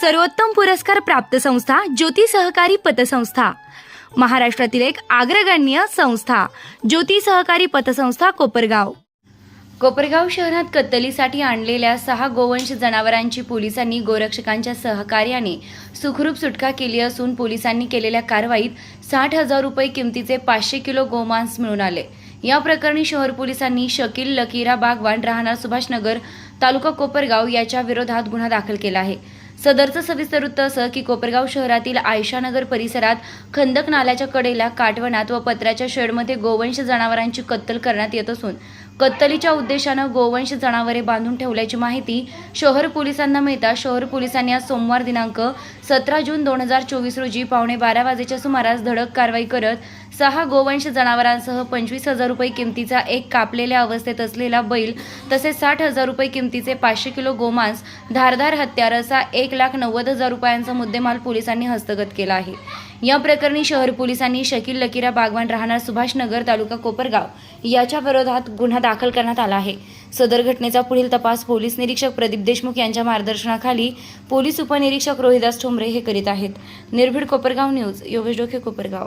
सर्वोत्तम पुरस्कार प्राप्त संस्था ज्योती सहकारी पतसंस्था. महाराष्ट्रातील एक अग्रगण्य संस्था ज्योती सहकारी पतसंस्था कोपरगाव. कोपरगाव शहरात कत्तलीसाठी आणलेल्या सहा गोवंश जनावरांची पोलिसांनी गोरक्षकांच्या सहकार्याने सुखरूप सुटका केली असून पोलिसांनी केलेल्या कारवाईत साठ हजार रुपये किमतीचे पाचशे किलो गोमांस मिळून आले. या प्रकरणी शहर पोलिसांनी शकील लकीरा बागवान राहणार सुभाषनगर तालुका कोपरगाव याच्या विरोधात गुन्हा दाखल केला आहे. सदरचं सविस्तर वृत्त असं की कोपरगाव शहरातील आयशानगर परिसरात खंदक नाल्याच्या कडेला काटवनात व पत्र्याच्या शेडमध्ये गोवंश जनावरांची कत्तल करण्यात येत असून कत्तलीच्या उद्देशानं गोवंश जनावरे बांधून ठेवल्याची माहिती शहर पोलिसांना मिळता. शहर पोलिसांनी आज सोमवार दिनांक सतरा जून दोन हजार चोवीस रोजी पावणे बारा वाजेच्या सुमारास धडक कारवाई करत सहा गोवंश जनावरांसह पंचवीस हजार रुपये किमतीचा एक कापलेल्या अवस्थेत असलेला बैल तसेच साठ हजार रुपये किमतीचे पाचशे किलो गोमांस धारधार हत्यार असा एक लाख नव्वद हजार रुपयांचा मुद्देमाल पोलिसांनी हस्तगत केला आहे. या प्रकरणी शहर पोलिसांनी शकील लकीरा बागवान राहणार सुभाषनगर तालुका कोपरगाव याच्या विरोधात गुन्हा दाखल करण्यात आला आहे. सदर घटनेचा पुढील तपास पोलीस निरीक्षक प्रदीप देशमुख यांच्या मार्गदर्शनाखाली पोलीस उपनिरीक्षक रोहिदास ठोंबरे हे करीत आहेत. निर्भीड कोपरगाव न्यूज योगेश डोके कोपरगाव.